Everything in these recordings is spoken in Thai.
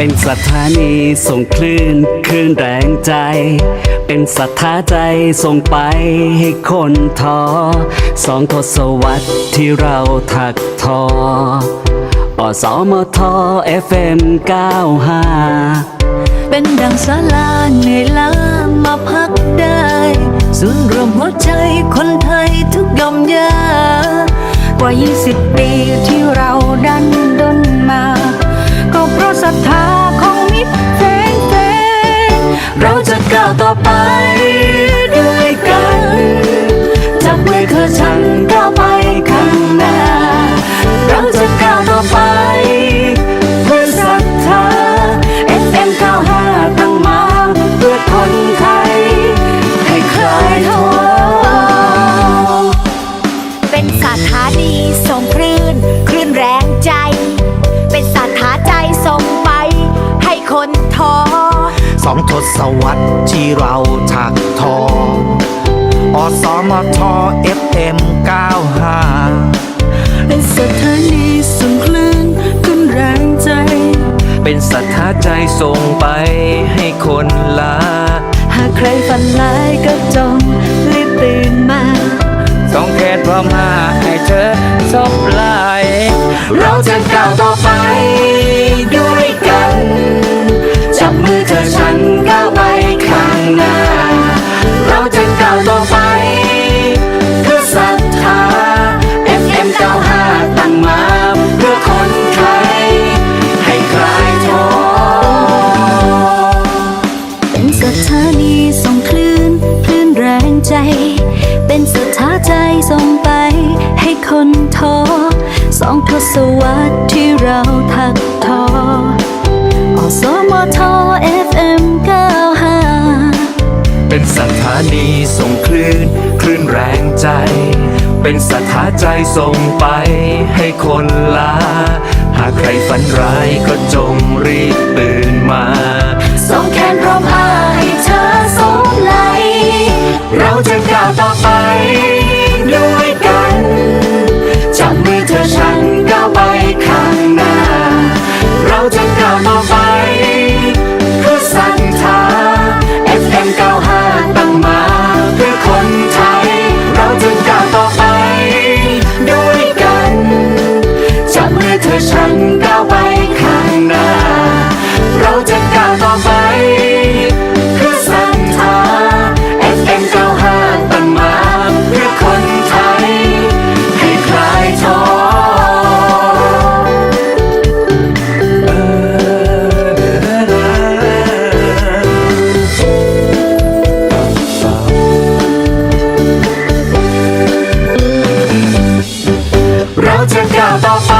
เป็นสถานีส่งคลื่นคลื่นแรงใจ เป็นสถาใจส่งไปให้คนทอสองทศวรรษที่เราถักทออสมท FM 95เป็นดังศาลาเหนื่อยล้ามาพักได้ศูนย์รวมหัวใจคนไทยทุกยอมยากว่า 20 ปีที่เราดันดนมา ก็เพราะศรัทธา จับมือคือฉันก้าวไปข้างหน้าเราจะก้าวต่อไปเพื่อศรัทธา FM 95ตั้งมาเพื่อคนไทยให้คลายท้อเป็นสถานีส่งคลื่นคลื่นแรงใจ เป็นสถาใจส่งไป ให้คนท้อสองทศวรรษที่เราถักทอ อสมท FM 95เป็นสถานีส่งคลื่นคลื่นแรงใจ เป็นสัทธาใจส่งไปให้คนลา หากใครฝันร้ายก็จงรีบตื่นมาสองแขนพร้อมหาให้เธอซบไหลเราจะก้าวต่อไป วรรษที่เราถักทออสมท FM 95เป็นสถานีส่งคลื่น คลื่นแรงใจ เป็นสถาใจส่งไปให้คนลา หากใครฝันร้ายก็จงรีบตื่นมาสองแขนพร้อมอาให้เธอสมไหล เราจะก้าวต่อไป 我剪掉头发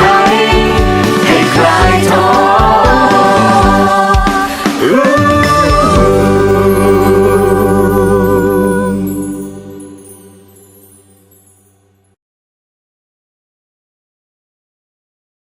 time